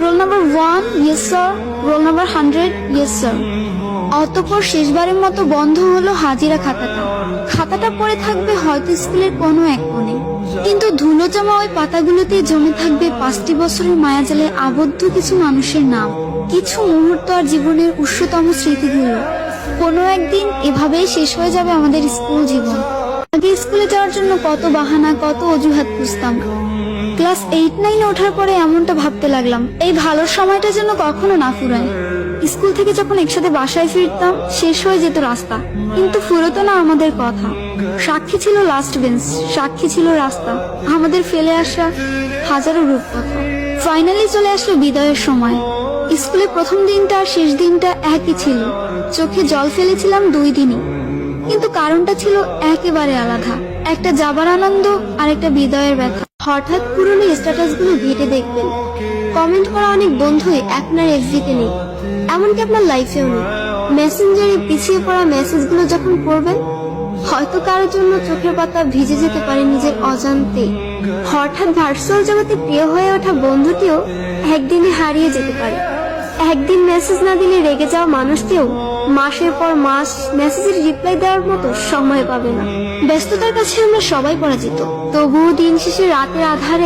Roll number one yes sir roll number hundred yes sir অতপর শেষবারের মতো বন্ধ হলো হাজিরা খাতাটা। খাতাটা পড়ে থাকবে হয়তো স্কুলের কোনো এক কোণে। কিন্তু ধুলো জমা ওই পাতাগুলোতে জমে থাকবে পাঁচটি বছরের মায়াজালে আবদ্ধ কিছু মানুষের নাম। কিছু মুহূর্ত আর জীবনের উৎসতম স্মৃতিগুলো। কোনো একদিন এভাবেই শেষ হয়ে যাবে আমাদের স্কুল জীবন। আগে স্কুলে যাওয়ার জন্য কত বাহানা, কত অজুহাত খুঁজতাম। ক্লাস এইট নাইনে ওঠার পরে এমনটা ভাবতে লাগলাম, এই ভালো সময়টা যেন কখনো না ফুরায়। স্কুল থেকে যখন একসাথে বাসায় ফিরতাম, শেষ হয়ে যেত রাস্তা। কিন্তু ফুরতো না আমাদের কথা। সাক্ষী ছিল লাস্ট বেঞ্চ সাক্ষী ছিল রাস্তা। আমাদের ফেলে আসা হাজারো রূপকথা। ফাইনালি চলে আসলো বিদায়ের সময়। স্কুলে প্রথম দিনটা শেষ দিনটা একই ছিল। চোখে জল ফেলেছিলাম দুই দিনই। কিন্তু কারণটা ছিল একেবারে আলাদা। একটা যাবার আনন্দ আর একটা বিদায়ের ব্যথা হঠাৎ পুরনো স্ট্যাটাসগুলো ঘেটে দেখবেন। কমেন্ট করা অনেক বন্ধুই আপনার এফবিতে নেই এমনকি আপনার লাইফেও নেই মেসেঞ্জারে পিছিয়ে পড়া মেসেজগুলো যখন পড়বেন, হয়তো কারোর জন্য চোখের পাতা ভিজে যেতে পারে নিজের অজান্তে। হঠাৎ ভার্চুয়াল জগতে প্রিয় হয়ে ওঠা বন্ধুটিও একদিনে হারিয়ে যেতে পারে। একদিন মেসেজ না দিলে রেগে যাওয়া মানুষকেও মাসের পর মাস মেসেজের রিপ্লাই দেওয়ার মতো সময় পাবে না। ব্যস্ততার কাছে আমরা সবাই পরাজিত। তবুও দিন শেষে রাতের আধারে